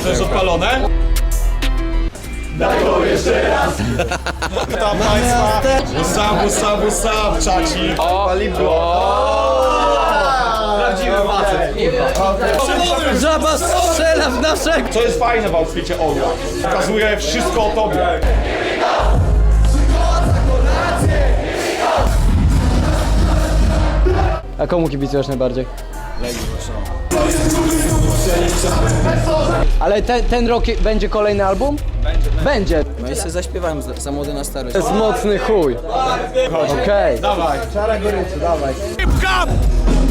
To jest odpalone? Daj jeszcze raz! Witam Państwa! What's up, what's up, czaci? Prawdziwy facet, Żaba strzela w naszego! Co jest fajne w outficie Orła? Pokazuje wszystko o tobie. A komu kibicujesz najbardziej? Ale ten, ten rok będzie kolejny album? Będzie. Będzie. No i sobie zaśpiewałem za, za młody na starość. To jest mocny chuj. Okej. Dawaj. Hip-hop!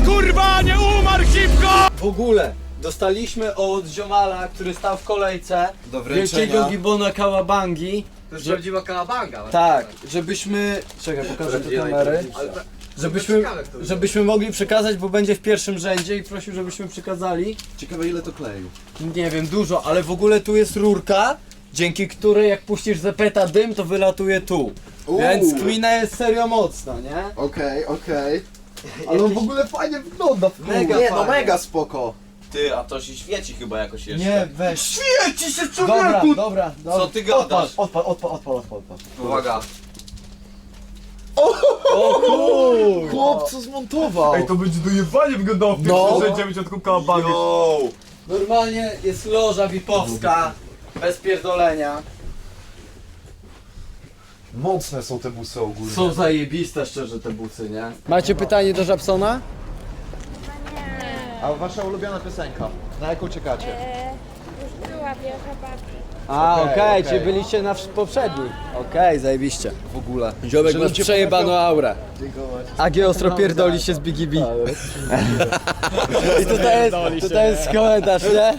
Kurwa, nie umarł hip-hop! W ogóle dostaliśmy od ziomala, który stał w kolejce Do wielkiego gibona Kałabangi. To jest prawdziwa kałabanga. Tak, żebyśmy... Czekaj, pokażę te kamery. Żebyśmy, żebyśmy mogli przekazać, bo będzie w pierwszym rzędzie i prosił, żebyśmy przekazali. Ciekawe ile to kleju. Nie wiem, dużo, ale w ogóle tu jest rurka, dzięki której jak puścisz zepeta dym, to wylatuje tu. Więc kmina jest serio mocna, nie? Okej, okej. Ale on w ogóle fajnie wygląda w Mega, nie, no mega spoko. Ty, a to się świeci chyba jakoś jeszcze. Nie, weź. Świeci się Dobra, dobra, dobra. Co ty gadasz? Odpal, odpal, odpal, odpal, odpal. Uwaga. Chłop, co zmontował? to będzie dojebanie wyglądało w tym No. być od kubka bangi. Normalnie jest loża VIP-owska, bez pierdolenia. Mocne są te busy ogólnie. Są zajebiste szczerze te busy, nie? Macie pytanie do Żabsona? A wasza ulubiona piosenka? Na jaką czekacie? Była babi. A, okej, czyli byliście na wsz- poprzednich. Okej, zajebiście. W ogóle. Ziomek masz ludzie przejebaną aurę. Dziękować. AG ostro pierdoli się z Biggie B. I tutaj jest, tutaj jest komentarz, nie?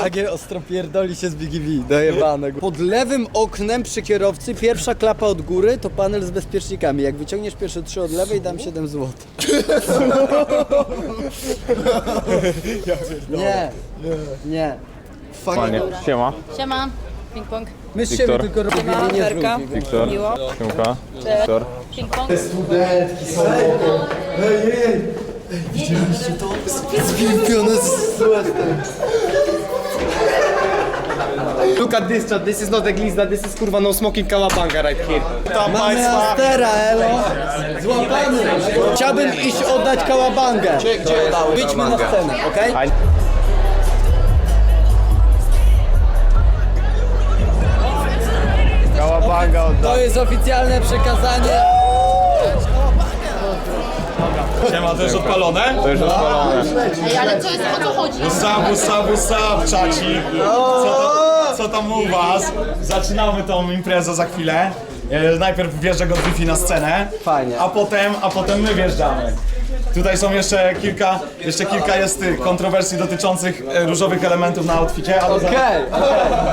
AG ostro pierdoli się z Biggie B. Dojebane. Pod lewym oknem przy kierowcy pierwsza klapa od góry to panel z bezpiecznikami. Jak wyciągniesz pierwsze trzy od lewej dam 7 zł. Nie, nie. Fajnie. Siema, Siema. Ping pong. My z siebie tylko robimy z Werka. ludzi. Wiktor. Miło. Siemka. Wiktor. Ping pong. Zwiępione z Look at this chat, this is not a glizda, this is kurwa no smoking kałabanga right here. Witam Mamy Państwa. Astera, elo! Złapany! Chciałbym iść oddać kałabangę. Gdzie, gdzie Wyjdźmy na scenę, okej? To jest oficjalne przekazanie. Siema, to jest odpalone? To już odpalone. Ej, ale co jest, o co chodzi? Up, what's up, czaci? Co, tam- co tam u was? Zaczynamy tą imprezę za chwilę. E, Najpierw wjeżdża Godfrey na scenę, Fajnie. a potem, a potem my wjeżdżamy. Tutaj są jeszcze kilka, jeszcze kilka jest tych kontrowersji dotyczących e, różowych elementów na outficie, ale, za, Okej,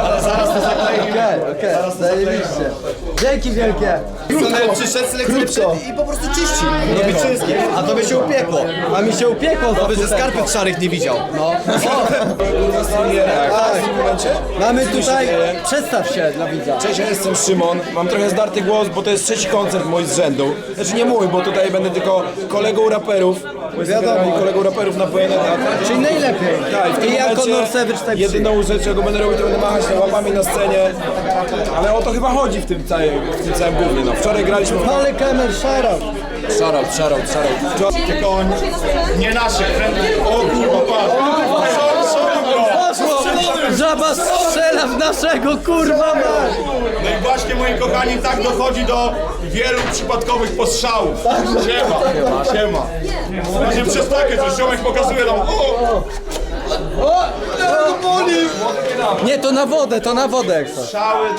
ale zaraz to zakleimy. okej, okej, zajebiście. Dzięki wielkie. Przyszedł selekcjoner i po prostu czyści. Robi czystkie. A to by się upiekło. A mi się upiekło za By ze skarpet szarych nie widział. No. Tak. Mamy tutaj, przedstaw się dla widza. Cześć, ja jestem Szymon. Mam trochę zdarty głos, bo to jest trzeci koncert mój z rzędu. Znaczy nie mój, bo tutaj będę tylko kolegą raperów. Bo jestem generalnie kolegą raperów na PNL. Czyli najlepiej. Tak, i w tym I jako momencie Norsewicz tak Jedyną rzecz, jaką będę robił, to będę machać łapami na scenie. Ale o to chyba chodzi w tym całym, w tym całym głównie. No, wczoraj graliśmy... Ale kamer. Shoutout, shoutout, shoutout. Wczoraj- Tylko nie nasze. O kurwa. Poszło! Żaba strzela w naszego, kurwa mać! No i właśnie, moi kochani, tak dochodzi do wielu przypadkowych postrzałów. Siema, siema. Właśnie przez takie coś, ziomek pokazuje nam, o, Nie, to na wodę, to na wodę jak strzały. E,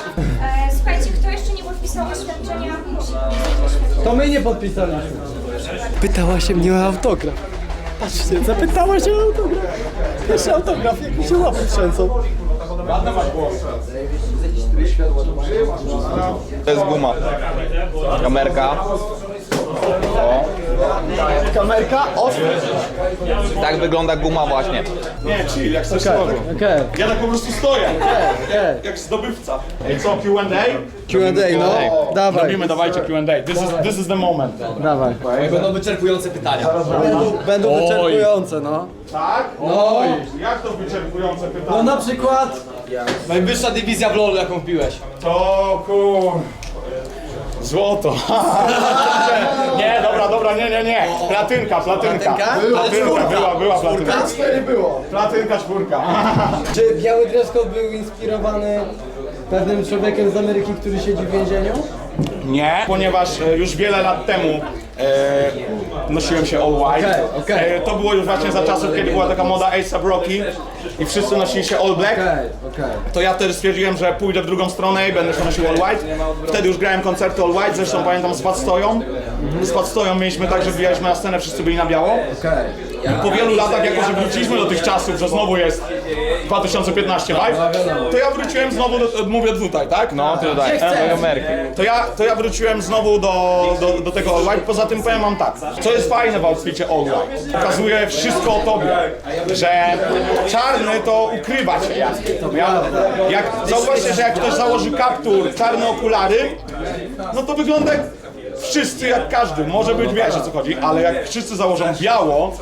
słuchajcie, kto jeszcze nie podpisał oświadczenia, musi podpisać oświadczenie. To my nie podpisaliśmy. Pytała się mnie o autograf. Patrzcie, zapytała się o autograf. Pierwszy autograf, jak mi się łapy trzęsą. To jest guma. Kamerka. Kamerka, off. Tak wygląda guma właśnie. Nie, chill, jak coś słowo. Okej, Ja tak po prostu stoję, okej. jak zdobywca. Ej, co, Q&A? Q&A, no. Dawaj, Robimy, dawajcie Q&A. This is, this is the moment. dawaj. Będą wyczerpujące pytania. Będą wyczerpujące, no. Tak? No. Jak to wyczerpujące No pytanie? na przykład, Najwyższa dywizja w LoL jaką piłeś. To kur... Złoto. nie, dobra, dobra, nie, nie, nie. Platynka, platynka. Platynka? Platynka, była, była platynka. Nie było. Platynka, czwórka. Czy biały dress code był inspirowany pewnym człowiekiem z Ameryki, który siedzi w więzieniu? Nie, ponieważ e, już wiele lat temu e, nosiłem się all white. Okej, okej. E, to było już właśnie za czasów, kiedy była taka moda A$AP Rocky i wszyscy nosili się all black. Okej, okej. To ja wtedy stwierdziłem, że pójdę w drugą stronę i będę się nosił all white. Wtedy już grałem koncerty all white, zresztą pamiętam z Bad Stoją. Z Bad Stoją mieliśmy tak, że wbijaliśmy na scenę, wszyscy byli na biało. Okej. Po wielu latach, jako że wróciliśmy do tych czasów, że znowu jest 2015 vibe, to ja wróciłem znowu, do, mówię tutaj, tak? No tutaj, do Ameryki. To ja, to ja wróciłem znowu do, do, do tego White. Poza tym powiem wam tak, co jest fajne w outficie All White. Pokazuje wszystko o tobie, że czarny to ukrywa cię. Ja, jak, zauważcie, że jak ktoś założy kaptur, czarne okulary, no to wygląda jak wszyscy, jak każdy. Może być, wiesz o co chodzi, ale jak wszyscy założą biało,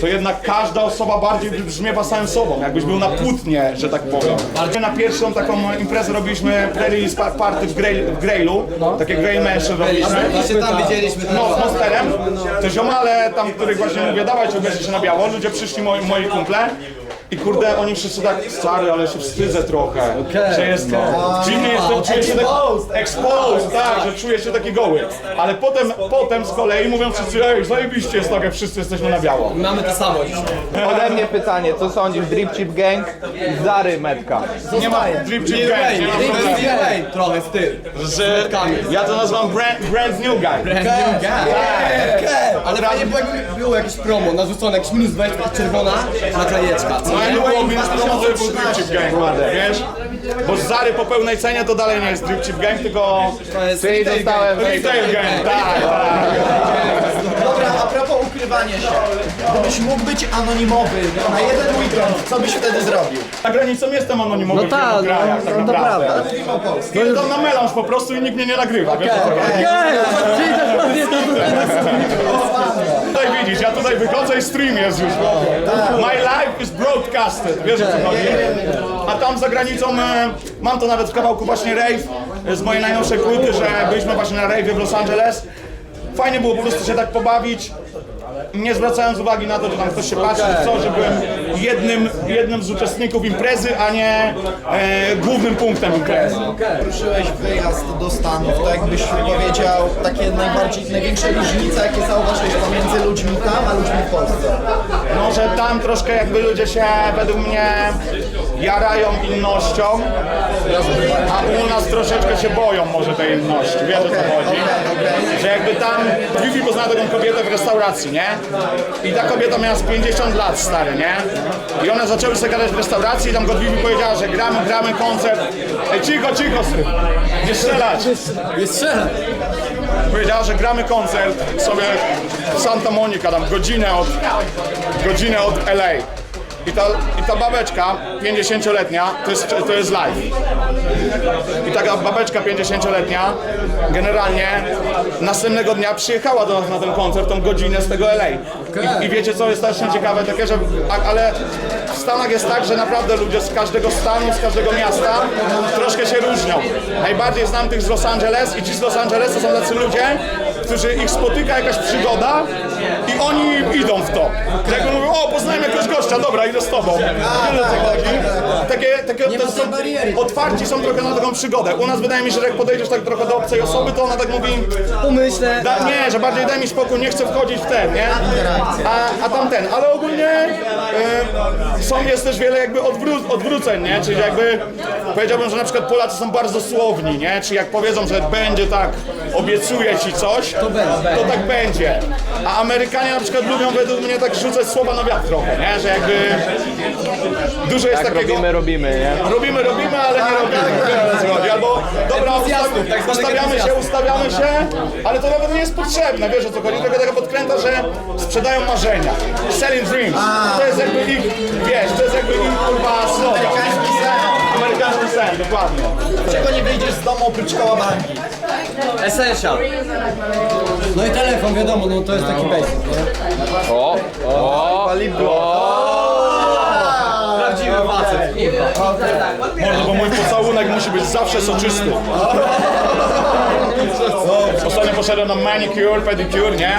to jednak każda osoba bardziej brzmiewa samym sobą, jakbyś był na płótnie, że tak powiem. My na pierwszą taką imprezę robiliśmy pre-release pa- party w, Grail, w Grailu, takie Grail Mansion robiliśmy. I się tam widzieliśmy. No, z Monsterem. To ziomale tam, których właśnie mówię, dawajcie, ubierzcie się na biało. Ludzie przyszli, moi, moi kumple. I kurde, oni wszyscy tak, stary, ale się wstydzę trochę, że jest, dziwnie jestem, czuję się tak, exposed, tak, że czuję się taki goły. Ale potem, potem z kolei mówią wszyscy, ej, zajebiście jest tak, jak wszyscy jesteśmy na biało. Mamy to samo dziś. Ode mnie pytanie, co sądzisz, Drip Chip Gang i Zary Metka? Nie ma drip chip gang, nie ma problemu. Trochę styl. Że ja to nazywam brand, brand new guy. Ale fajnie było, jakby było jakieś promo, narzucone jakieś minus 20, taka czerwona naklejeczka. co No nie? jak było minus promo, to był drip chip gang, ładnie, wiesz? Bo Zary po pełnej cenie to dalej nie jest drip chip gang, tylko To jest Czyli retail dostałem retail gang, tak, tak. Dobra, a propos ukrywania się. Gdybyś mógł być anonimowy na jeden weekend, co byś wtedy zrobił? Za granicą jestem anonimowy No w tak, wielu no, krajach, tak no to naprawdę. prawda. Mówimy o Polsce. Idę na melanż po prostu i nikt mnie nie nagrywa, wiesz o co chodzi? Okej, czyli dokładnie to Tutaj widzisz, ja tutaj wychodzę i stream jest już. My life is broadcasted, wiesz o co chodzi? A tam za granicą e, mam to nawet w kawałku właśnie rave e, z mojej najnowszej płyty, że byliśmy właśnie na rave w Los Angeles. Fajnie było po prostu się tak pobawić. Nie zwracając uwagi na to, że tam ktoś się patrzy, czy co, że byłem jednym, jednym z uczestników imprezy, a nie e, głównym punktem imprezy. Ruszyłeś wyjazd do Stanów, to jakbyś powiedział takie najbardziej, największe różnice, jakie zauważyłeś pomiędzy ludźmi tam, a ludźmi w Polsce. No, że tam troszkę jakby ludzie się według mnie jarają innością, a u nas troszeczkę się boją może tej inności, wiesz o co chodzi? Że jakby tam, Vivi poznała taką kobietę w restauracji, nie? I ta kobieta miała z 50 lat, stary, nie? I one zaczęły sobie gadać w restauracji i tam Godwiwi powiedziała, że gramy, gramy koncert. Ej, cicho, cicho, sy. nie strzelać. Nie strzelaj. Powiedziała, że gramy koncert sobie w Santa Monica, tam godzinę od, godzinę od LA. I ta, I ta babeczka 50-letnia to jest, to jest live. I taka babeczka 50-letnia generalnie następnego dnia przyjechała do nas na ten koncert, tą godzinę z tego LA. I, i wiecie co jest strasznie ciekawe, takie, że a, ale w Stanach jest tak, że naprawdę ludzie z każdego stanu, z każdego miasta troszkę się różnią. Najbardziej znam tych z Los Angeles i ci z Los Angeles to są tacy ludzie, którzy ich spotyka jakaś przygoda i oni idą w to. Że Jakby mówią, o poznałem jakiegoś gościa, dobra, idę z tobą. Tyle co chodzi. Takie, takie to są, otwarci są trochę na taką przygodę. U nas wydaje mi się, że jak podejdziesz tak trochę do obcej osoby, to ona tak mówi, Pomyślę. da, nie, że bardziej daj mi spokój, nie chcę wchodzić w ten, nie? A, a tamten, ale ogólnie e, są, jest też wiele jakby odwró odwróceń, nie? Czyli jakby powiedziałbym, że na przykład Polacy są bardzo słowni, nie? Czyli jak powiedzą, że będzie tak, obiecuję ci coś, to, tak będzie. A Amerykanie na przykład lubią według mnie tak rzucać słowa na wiatr trochę, nie? Że jakby dużo jest Tak takiego... robimy, robimy, nie? Robimy, robimy, ale nie robimy. Wiele co chodzi. Albo dobra, Entuzjastów, ustawi, tak zwanych ustawiamy się, ustawiamy się, ale to nawet nie jest potrzebne, wiesz o co chodzi, tylko taka podkręta, że sprzedają marzenia. Selling dreams. To jest jakby ich, wiesz, to jest jakby ich kurwa slogan. Amerykański sen. Amerykański sen, dokładnie. Czego nie wyjdziesz z domu oprócz kałabangi? Essential. No i telefon, wiadomo, no to jest taki basic, nie? O, o, o. Prawdziwy facet. Mordo, bo mój pocałunek musi być zawsze soczysty. Ostatnio poszedłem na manicure, pedicure, nie?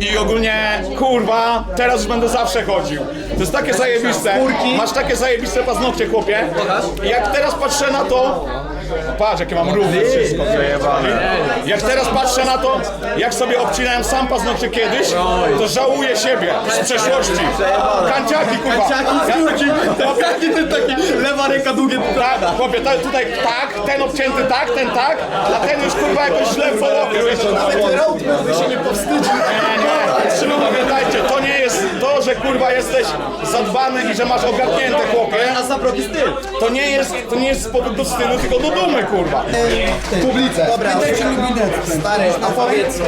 I ogólnie, kurwa, teraz już będę zawsze chodził. To jest takie zajebiste. Masz takie zajebiste paznokcie, chłopie. I jak teraz patrzę na to, patrz, jakie mam równe wszystko. Jak teraz patrzę na to, jak sobie obcinałem sam paznokcie kiedyś, to żałuję siebie z przeszłości. Kanciaki, kurwa. Kanciaki, Taki ten taki, lewa ręka długie tak, chłopie, ta, tutaj tak, ten obcięty tak, ten tak, a ten już kurwa jakoś źle połowił. Wy się nie powstydzi. Nie, nie, pamiętajcie, to nie to, że kurwa jesteś zadbany i że masz ogarnięte chłopie. A styl. To nie jest, to nie jest z powodu do stylu, tylko do dumy kurwa. Publice. Dobra, stary, a powiedz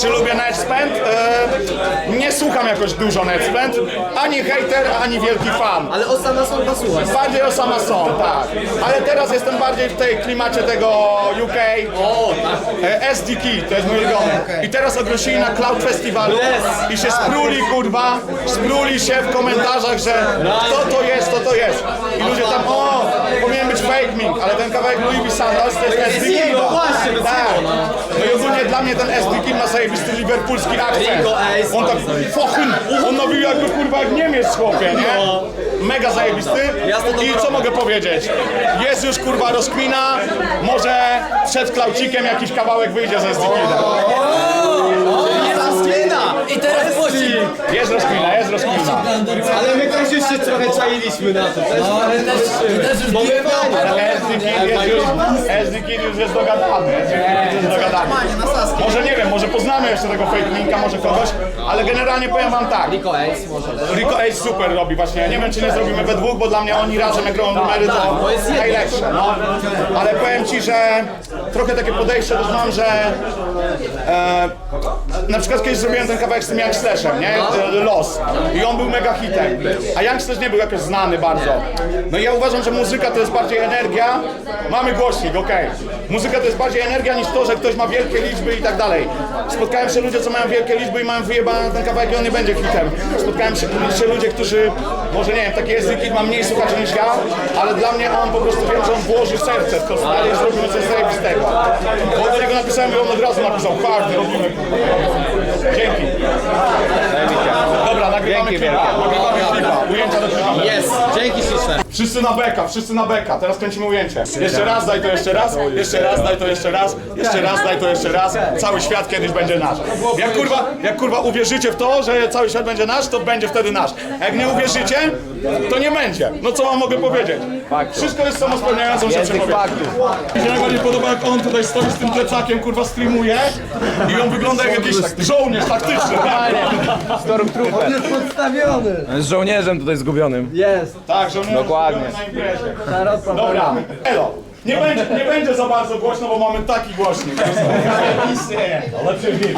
Czy lubię Netspend? E, nie słucham jakoś dużo Netspend. Ani hater, ani wielki fan. Ale Osama są pasuje. Bardziej Osama są, tak. Ale teraz jestem bardziej w tej klimacie tego UK. O, tak. E, SD Key, to jest mój ulubiony. I teraz ogłosili na Cloud Festiwalu i się spruli, kurwa, spruli się w komentarzach, że kto to jest, to to jest. I ludzie tam, o, powinien być fake mink, ale ten kawałek Louis V. Sandals to jest to jest tak. no. No i ogólnie dla mnie ten SD Key ma zajebisty liverpoolski akcent. On tak, fochyn, on mówił jakby kurwa jak Niemiec chłopie, nie? Mega zajebisty. I co mogę powiedzieć? Jest już kurwa rozkmina, może przed klaucikiem jakiś kawałek wyjdzie ze SD Key'em. I teraz pocik! Jest rozkmina, jest rozkmina. Ale my też już się trochę czailiśmy na to. Jest No ale też, też już Bo my Ale SD Kid już, jest dogadany. SD Kid już jest dogadany. Może nie wiem, może poznamy jeszcze tego fake linka, może kogoś, ale generalnie powiem wam tak. Rico Ace może. Rico Ace super robi właśnie. Nie wiem czy nie zrobimy we dwóch, bo dla mnie oni razem jak robią numery to jedno. najlepsze. No. Ale powiem ci, że trochę takie podejście też mam, że e, na przykład kiedyś zrobiłem ten kawałek z tym Young Slashem, nie? E, Los. I on był mega hitem. A Young Slash nie był jakoś znany bardzo. No i ja uważam, że muzyka to jest bardziej energia. Mamy głośnik, okej. Muzyka to jest bardziej energia niż to, że ktoś ma wielkie liczby i tak dalej. Spotkałem się ludzie, co mają wielkie liczby i mają wyjebane na ten kawałek i on nie będzie hitem. Spotkałem się, się ludzie, którzy, może nie wiem, taki język ma mniej słuchaczy niż ja, ale dla mnie on po prostu wiem, że on włożył serce w to stary i zrobił coś zajebistego. Bo do niego napisałem i on od razu napisał, hard, robimy. Dzięki. Dobra, nagrywamy Dzięki klipa, nagrywamy klipa, ujęcia do klipa. Jest, dzięki śliczne. Wszyscy na beka, wszyscy na beka. Teraz kręcimy ujęcie. Jeszcze raz, daj to jeszcze raz, jeszcze raz, daj to jeszcze raz, jeszcze raz, daj to jeszcze raz. Cały świat kiedyś będzie nasz. Jak kurwa, jak kurwa uwierzycie w to, że cały świat będzie nasz, to będzie wtedy nasz. A jak nie uwierzycie, to nie będzie. No co wam mogę powiedzieć? Wszystko jest samospełniającą się faktów. Mi się najbardziej podoba jak on tutaj stoi z tym plecakiem, kurwa streamuje i on wygląda jak jakiś żołnierz taktyczny. Stormtrooper. podstawiony! Z żołnierzem tutaj zgubionym. Jest! Tak, żołnierz Dokładnie. Na imprezie. Dobra, Elo. Nie będzie, nie będzie za bardzo głośno, bo mamy taki głośnik.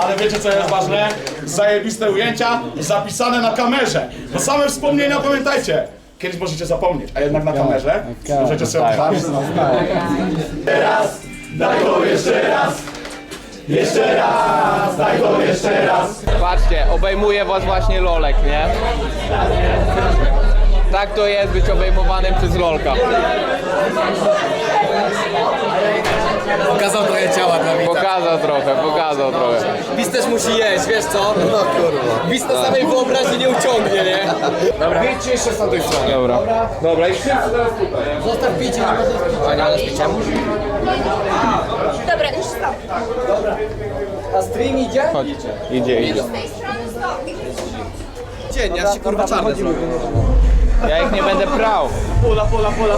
Ale wiecie co jest ważne? Zajebiste ujęcia zapisane na kamerze. Bo same wspomnienia pamiętajcie. Kiedyś możecie zapomnieć, a jednak na kamerze możecie sobie odpalić. Jeszcze raz, daj to jeszcze raz. Jeszcze raz, daj to jeszcze raz. Patrzcie, obejmuje was właśnie lolek, nie? Tak to jest być obejmowanym przez lolka. Pokazał trochę ciała dla mnie. Pokazał trochę, pokazał trochę. Bis też musi jeść, wiesz co? No kurwa. Bis na samej wyobraźni nie uciągnie, nie? Dobra. Wiecie jeszcze z tamtej strony. Dobra. Dobra, i Zostaw picie, nie możesz Ania, ale z piciem? Dobra, już stop. A stream idzie? idzie, idzie. Z tej strony stop. Dzień, ja się kurwa czarny zrobię. Ja ich nie będę prał. Pola, pola, pola.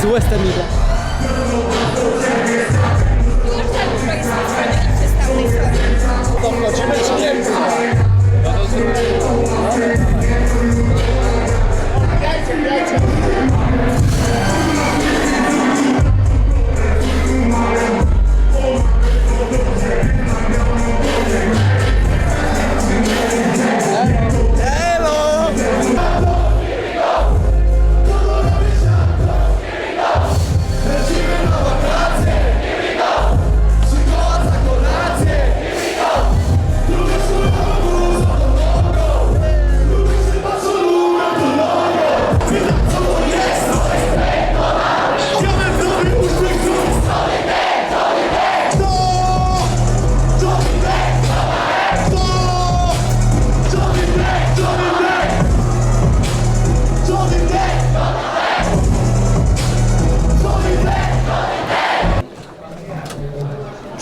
Z Westem idę. To nie? To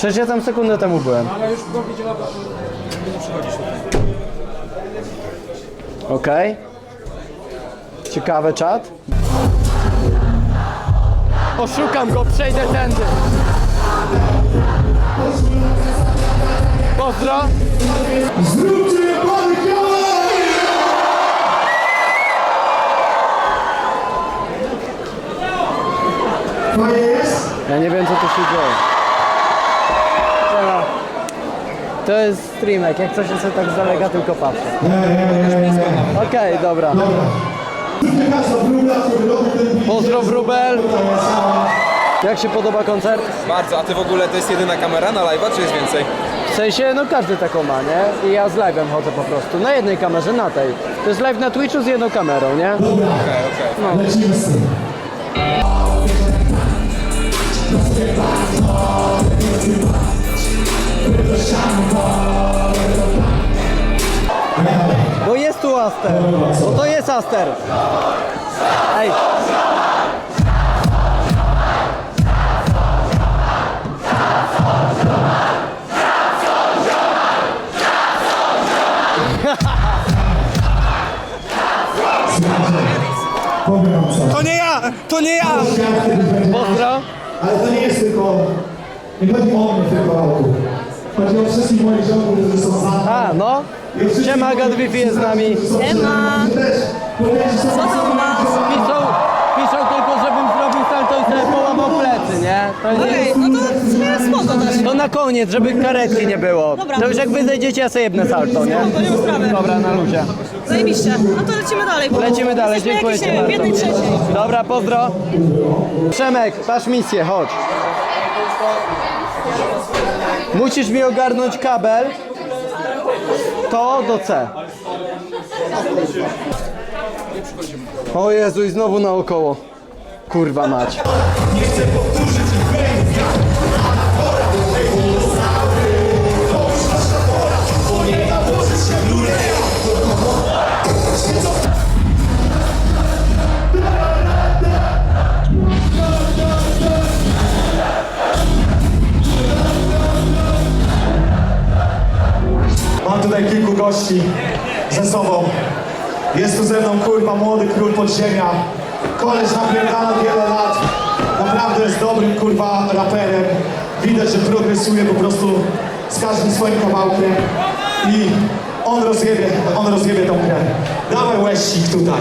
Przecież ja tam sekundę temu byłem. Okej. Ciekawe czat. Oszukam go, przejdę tędy. Pozdro. Ja nie wiem co tu się dzieje. Siema. To jest streamek, jak coś jest tak z daleka tylko patrzę. Okej, dobra. Pozdro Wróbel. Jak się podoba koncert? Bardzo, a ty w ogóle to jest jedyna kamera na live'a, czy jest więcej? W sensie, no każdy taką ma, nie? I ja z live'em chodzę po prostu. Na jednej kamerze, na tej. To jest live na Twitchu z jedną kamerą, nie? Okej, okej. Bo jest tu Aster. Bo to jest Aster. Ej. To nie ja! To nie ja! Pozdro. Ale to nie jest tylko, nie chodzi o mnie tylko autu. Chodzi o wszystkich moich ziomków, którzy są za mną. A, no. Siema, Gadwifi jest z nami. Siema! Co tam masz? Piszą, piszą tylko, żebym zrobił salto i sobie połamał plecy, nie? To, jest, no to w sumie spoko też. to na koniec, żeby karetki nie było. Dobra. To już jak wy zejdziecie, ja sobie jebnę salto, nie? Spoko, nie ma sprawy. Dobra, na luzie. Zajebiście. No to lecimy dalej. po prostu. Lecimy dalej, Jesteśmy dziękuję jakieś, ci nie wiem, w jednej bardzo. trzeciej. Dobra, pozdro. Przemek, masz misję, chodź. Musisz mi ogarnąć kabel. To do C. O Jezu, i znowu naokoło. Kurwa mać. Mam tutaj kilku gości ze sobą. Jest tu ze mną kurwa młody król podziemia. Koleś napierdala wiele lat. Naprawdę jest dobrym kurwa raperem. Widać, że progresuje po prostu z każdym swoim kawałkiem. I on rozjebie, on rozjebie tą grę. Dawaj łeścik tutaj.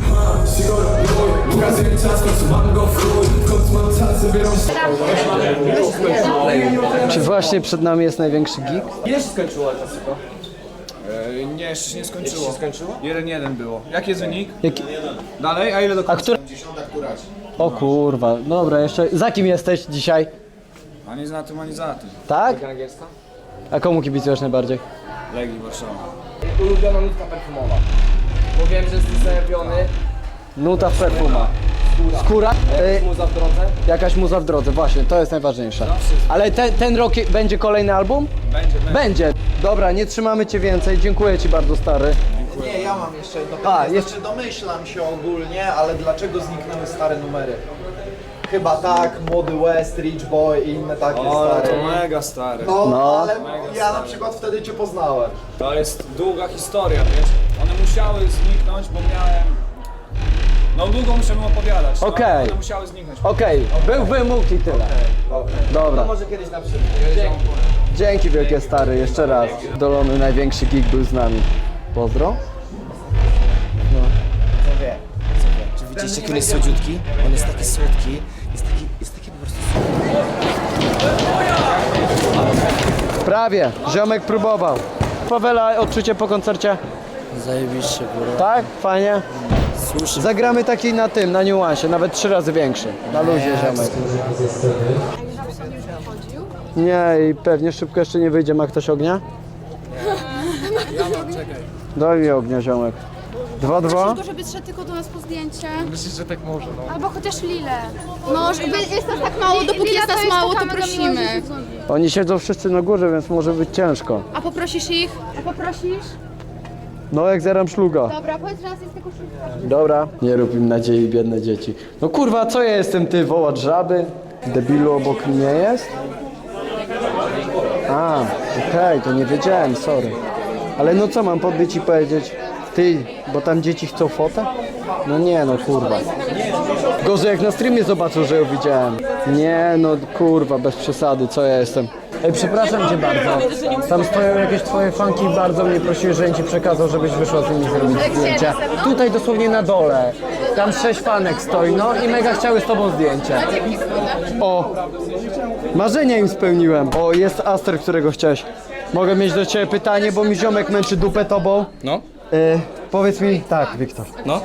Sigoro, mój, pokazuję czas, w końcu mam go w chuj W końcu mam czas, żeby Czy właśnie przed nami jest największy geek? Ile się skończyło Jessica? Nie, jeszcze się nie skończyło. Jeszcze się skończyło? 1-1 było. Jaki jest wynik? Jaki... Dalej, a ile do A który... O kurwa, dobra, jeszcze... Za kim jesteś dzisiaj? Ani za tym, ani za tym. Tak? A komu kibicujesz najbardziej? Legii Warszawa. Ulubiona nutka perfumowa. Bo wiem, że jesteś zajawiony. Nuta w perfuma. Skóra? Y, Muza w drodze. jakaś muza w drodze, właśnie, to jest najważniejsze. Ale ten, ten rok je- będzie kolejny album? Będzie, będzie. Będzie. Dobra, nie trzymamy cię więcej, dziękuję ci bardzo stary. Nie, ja mam jeszcze jedno A, pytanie. jeszcze- Znaczy domyślam się ogólnie, ale dlaczego zniknęły stare numery? Chyba tak, Młody West, Rich Boy i inne takie O, stare. to mega stary. No, No. ale ja na przykład wtedy cię poznałem. To jest długa historia, wiesz? One musiały zniknąć, bo miałem... No długo muszę mu opowiadać. no, Okej. One musiały zniknąć. Okej, był wymóg i tyle. Dobra. Może kiedyś na przykład. Dzięki wielkie stary, jeszcze raz. Dolony największy geek był z nami. Pozdro. Czy widzieliście, który jest słodziutki? On jest taki słodki. Jest taki, jest taki po prostu Prawie, ziomek próbował. Pawela, odczucie po koncercie? Zajebiście, kurwa. Tak? Fajnie? Słusznie. Zagramy taki na tym, na niuansie, nawet trzy razy większy. Na luzie ziomek. Nie i pewnie szybko jeszcze nie wyjdzie. Ma ktoś ognia? Daj mi ognia ziomek. Dwa, dwa? Tylko, żeby szedł tylko do nas po zdjęcie. Myślisz, że tak może, no. Albo chociaż Lilę. No, żeby jest nas tak mało, dopóki jest nas mało, to prosimy. Oni siedzą wszyscy na górze, więc może być ciężko. A poprosisz ich? A poprosisz? No jak zeram szluga. Dobra, powiedz, że nas jest tylko szóstka. Dobra. Nie rób im nadziei, biedne dzieci. No kurwa, co ja jestem, ty wołacz żaby? Debilu obok mnie jest? A, okej, to nie wiedziałem, sorry. Ale no co mam podbić i powiedzieć? Ty, bo tam dzieci chcą fotę? No nie no, kurwa. Gorzej jak na streamie zobaczą, że ją widziałem. Nie no, kurwa, bez przesady, co ja jestem? Ej, przepraszam cię bardzo. Tam stoją jakieś twoje fanki i bardzo mnie prosiły, żebym ci przekazał, żebyś wyszła z nimi zrobić zdjęcie. Tutaj dosłownie na dole. Tam sześć fanek stoi, no i mega chciały z tobą zdjęcie. O, marzenia im spełniłem. O, jest Aster, którego chciałeś. Mogę mieć do ciebie pytanie, bo mi ziomek męczy dupę tobą. No. Y, powiedz mi tak, Wiktor. No.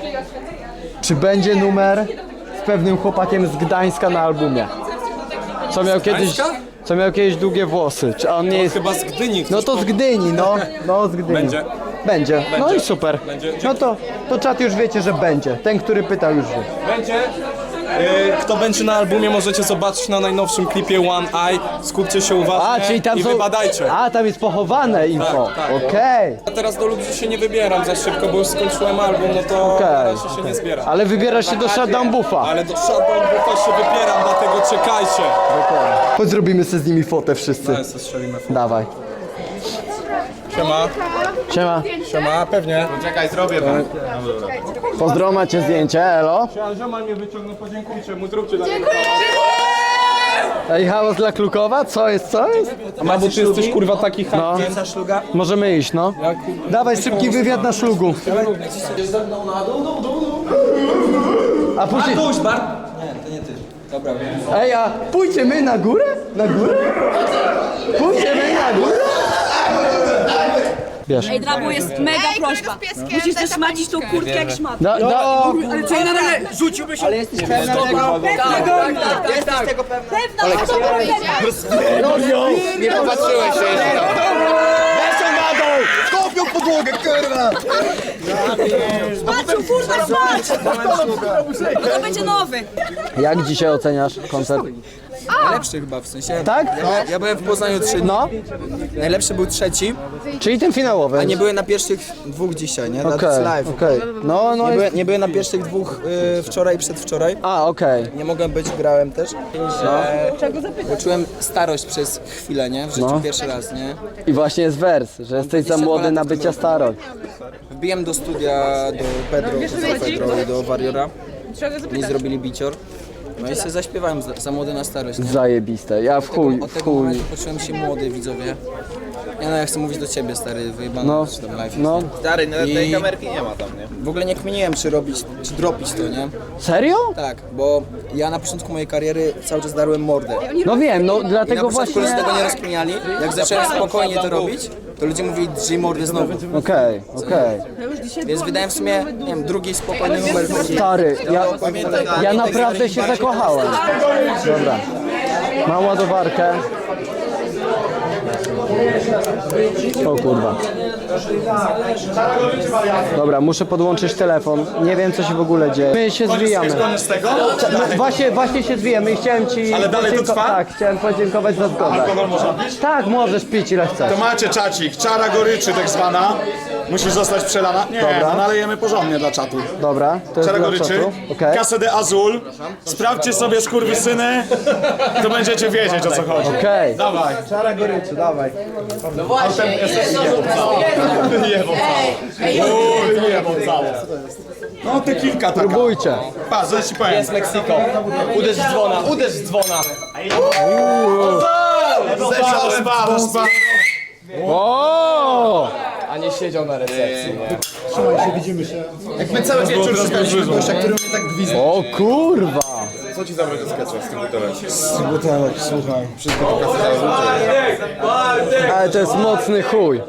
Czy będzie numer z pewnym chłopakiem z Gdańska na albumie? Co miał kiedyś, co miał kiedyś długie włosy. Czy on nie jest... Chyba z Gdyni. No to z Gdyni, no. No z Gdyni. Będzie. Będzie. No i super. Będzie. No to, to czat już wiecie, że będzie. Ten, który pytał już wie. Będzie. E, Kto będzie na albumie możecie zobaczyć na najnowszym klipie One Eye. Skupcie się uważnie A, czyli tam i są... wybadajcie. A, tam jest pochowane info. Tak, tak. Okej. A teraz do ludzi się nie wybieram za szybko, bo już skończyłem album, no to Okej, na razie się nie zbieram. Ale wybierasz się do Shutdown Buffa. Ale do Shutdown Buffa się wybieram, dlatego czekajcie. Chodź zrobimy sobie z nimi fotę wszyscy. Dawaj. Siema. Siema. Siema, pewnie. Czekaj, zrobię wam. Pozdro, macie zdjęcie, elo. Ziomal mnie wyciągnął, podziękujcie mu, zróbcie dla Ej, hałas dla Klukowa? Co jest, co jest? A bo ty jesteś kurwa taki No. chętny. Możemy iść, no. Dawaj szybki wywiad na szlugu. A później... Pójdź, Bart! Nie, to nie ty. Dobra, wiem. Ej, a pójdziemy na górę? Na górę? Pójdziemy na górę? Bierz. Ej, Drabu, jest mega prośba. Musisz też szmacić tą kurtkę jak szmat. No, no, Ale co, na razie rzuciłby się... ale jesteś pewna tego? Jesteś tego pewna? Pewna, ale co Nie popatrzyłeś się jeszcze. Kopią podłogę, kurwa! Patrz, kurwa! No to będzie nowy. Jak dzisiaj oceniasz koncert? Najlepszy chyba, w sensie. Tak? Ja, ja byłem w Poznaniu trzy dni. No, Najlepszy był trzeci, czyli ten finałowy. a nie byłem na pierwszych dwóch dzisiaj, nie? Na Okej, live. okej. No, no Nie, jest... byłem, nie byłem na pierwszych dwóch y, wczoraj i przedwczoraj. A, okej. Nie mogłem być, grałem też. Że poczułem starość przez chwilę, nie? W życiu No. pierwszy raz, nie? I właśnie jest wers, że jesteś za młody na bycia staro. Wbiłem do studia do Pedro, do Pedro i do Wariora. Nie zrobili bicior. No i sobie zaśpiewałem za, za młody na starość. nie? Zajebiste, ja w chuj, Od w tego chuj. momentu poczułem się młody, widzowie. Ja no, ja chcę mówić do ciebie, stary, wyjebany No, no. nie? Stary, no, tej I- kamerki nie ma tam, nie? W ogóle nie kminiłem, czy robić, czy dropić to, nie? Serio? Tak, bo ja na początku mojej kariery cały czas darłem mordę. No wiem, no I na dlatego początku właśnie... tego nie rozkminiali. Jak zacząłem spokojnie to robić, to ludzie mówili, że mordę znowu. Okej, okej. Więc wydałem w sumie, nie wiem, drugi spokojny numer. Stary, ja, ja naprawdę się zakochałem. Dobra. Mam ładowarkę. O kurwa. Dobra, muszę podłączyć telefon. Nie wiem co się w ogóle dzieje. My się zwijamy. Koniec tego? No, właśnie, właśnie się zwijamy i chciałem ci. Ale dalej to podzięko- trwa? Tak, chciałem podziękować za zgodę. Alkohol można pić? Tak, możesz pić ile chcesz. To macie czacik, czara goryczy tak zwana. Musi zostać przelana. Nie, Dobra. no nalejemy porządnie dla czatu. Dobra, to jest Czara dla goryczy. Okej. Casa de Azul. Sprawdźcie sobie skurwysyny, to będziecie wiedzieć o co chodzi. Okej. Dawaj. Czara goryczy, dawaj. Uj, nie, bo całe. No te kilka taka. Próbujcie. Patrz, zaraz ci powiem. Jest Meksyko. Uderz w dzwona, uderz w dzwona. Zeszło, spadł, spadł. O! A nie siedział na recepcji. Jak my cały wieczór szukaliśmy gościa, który mnie tak gwizdał. O kurwa! Co ci zabrać do sketcha z tym butelem? Butelek, słuchaj. Wszystko to kasy Ale to jest mocny chuj.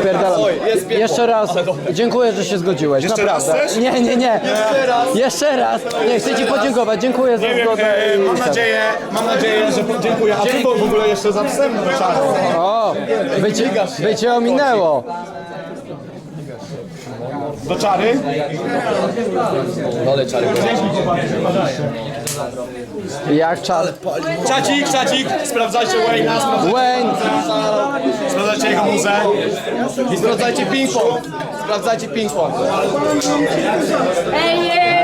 Spierdalam. Jeszcze raz. Dziękuję, że się zgodziłeś. Jeszcze raz Naprawdę. chcesz? Nie, nie, nie. Jeszcze raz. Nie, chcę ci podziękować. Dziękuję za zgodę. e, i mam nadzieję, mam nadzieję, że dziękuję. A ty w ogóle jeszcze za wstęp do. O, by cię ominęło. Do czary? Dole czary. Jak czas. Czacik, czacik, sprawdzajcie Wayne'a, sprawdzajcie, Wayne. sprawdzajcie jego muzę. I sprawdzajcie ping-pong. Sprawdzajcie ping-pong.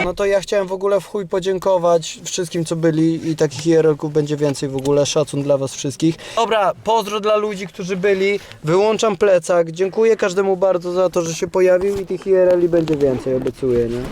No to ja chciałem w ogóle w chuj podziękować wszystkim, co byli i takich hierarchów będzie więcej w ogóle. Szacun dla was wszystkich. Dobra, pozdro dla ludzi, którzy byli. Wyłączam plecak. Dziękuję każdemu bardzo za to, że się pojawił i tych IRL będzie więcej, obiecuję, nie?